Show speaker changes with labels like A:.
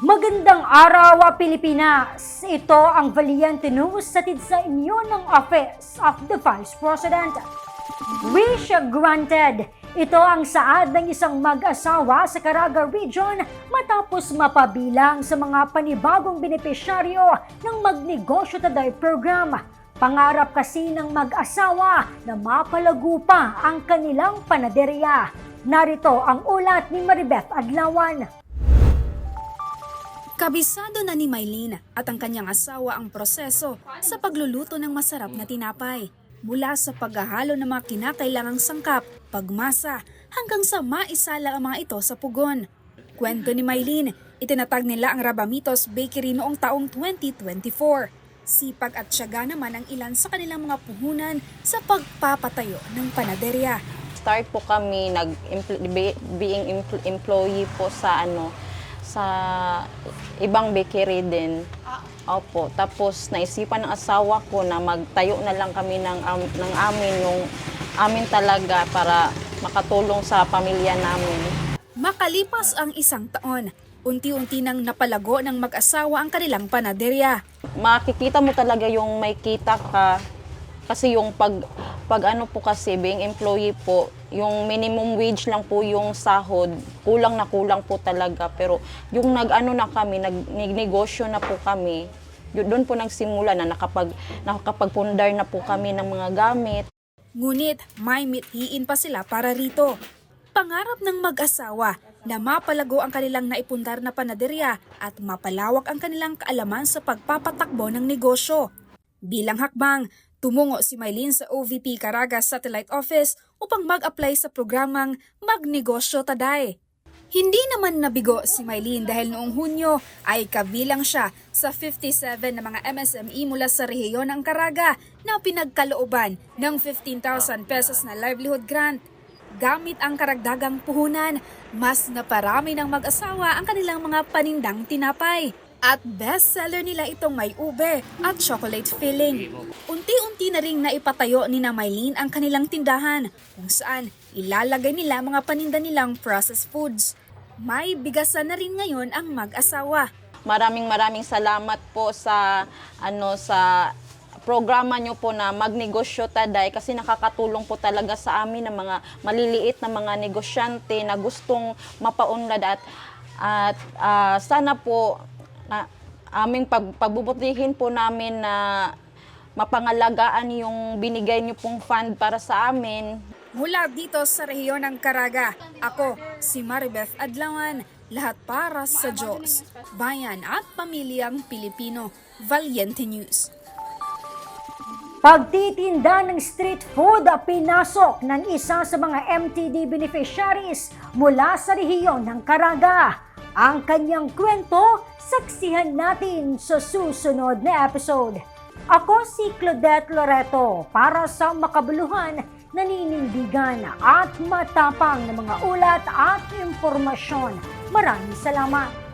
A: Magandang araw, ah, Pilipinas! Ito ang Valiente News satid sa inyo ng Office of the Vice President. Wish granted! Ito ang saad ng isang mag-asawa sa Caraga Region matapos mapabilang sa mga panibagong benepisyaryo ng Magnegosyo Taday program. Pangarap kasi ng mag-asawa na mapalago pa ang kanilang panaderya. Narito ang ulat ni Maribeth Adlawan.
B: Kabisado na ni Maylene at ang kanyang asawa ang proseso sa pagluluto ng masarap na tinapay. Mula sa paghahalo ng mga kinakailangang sangkap, pagmasa, hanggang sa maisala ang mga ito sa pugon. Kwento ni Maylene, itinatag nila ang Rabamitos Bakery noong taong 2024. Sipag at tiyaga naman ang ilan sa kanilang mga puhunan sa pagpapatayo ng panaderya.
C: start po kami nag being empl- employee po sa ano sa ibang bakery din. Opo, tapos naisipan ng asawa ko na magtayo na lang kami ng am- ng amin yung amin talaga para makatulong sa pamilya namin.
B: Makalipas ang isang taon, unti-unti nang napalago ng mag-asawa ang kanilang panaderya.
C: Makikita mo talaga yung may kita ka kasi yung pag pag ano po kasi being employee po, yung minimum wage lang po yung sahod, kulang na kulang po talaga. Pero yung nag-ano na kami, nag-negosyo na po kami, doon po nagsimula na nakapag, nakakapagpundar na po kami ng mga gamit.
B: Ngunit may mithiin pa sila para rito. Pangarap ng mag-asawa na mapalago ang kanilang naipundar na panaderya at mapalawak ang kanilang kaalaman sa pagpapatakbo ng negosyo. Bilang hakbang, tumungo si Maylene sa OVP Caraga Satellite Office upang mag-apply sa programang Magnegosyo Taday. Hindi naman nabigo si Maylene dahil noong Hunyo ay kabilang siya sa 57 na mga MSME mula sa rehiyon ng Caraga na pinagkalooban ng 15,000 pesos na livelihood grant. Gamit ang karagdagang puhunan, mas naparami ng mag-asawa ang kanilang mga panindang tinapay. At bestseller nila itong may ube at chocolate filling. Unti-unti na ring naipatayo ni na Maylene ang kanilang tindahan kung saan ilalagay nila mga paninda nilang processed foods. May bigasan na rin ngayon ang mag-asawa.
C: Maraming maraming salamat po sa ano sa programa nyo po na magnegosyo taday kasi nakakatulong po talaga sa amin ng mga maliliit na mga negosyante na gustong mapaunlad at at ah, sana po na aming pag, pagbubutihin po namin na mapangalagaan yung binigay nyo pong fund para sa amin
B: Mula dito sa rehiyon ng Caraga, ako si Maribeth Adlawan, lahat para sa Diyos, bayan at pamilyang Pilipino. Valiente News.
A: Pagtitinda ng street food pinasok ng isa sa mga MTD beneficiaries mula sa rehiyon ng Caraga. Ang kanyang kwento, saksihan natin sa susunod na episode. Ako si Claudette Loreto para sa makabuluhan, naninindigan at matapang na mga ulat at impormasyon. Maraming salamat!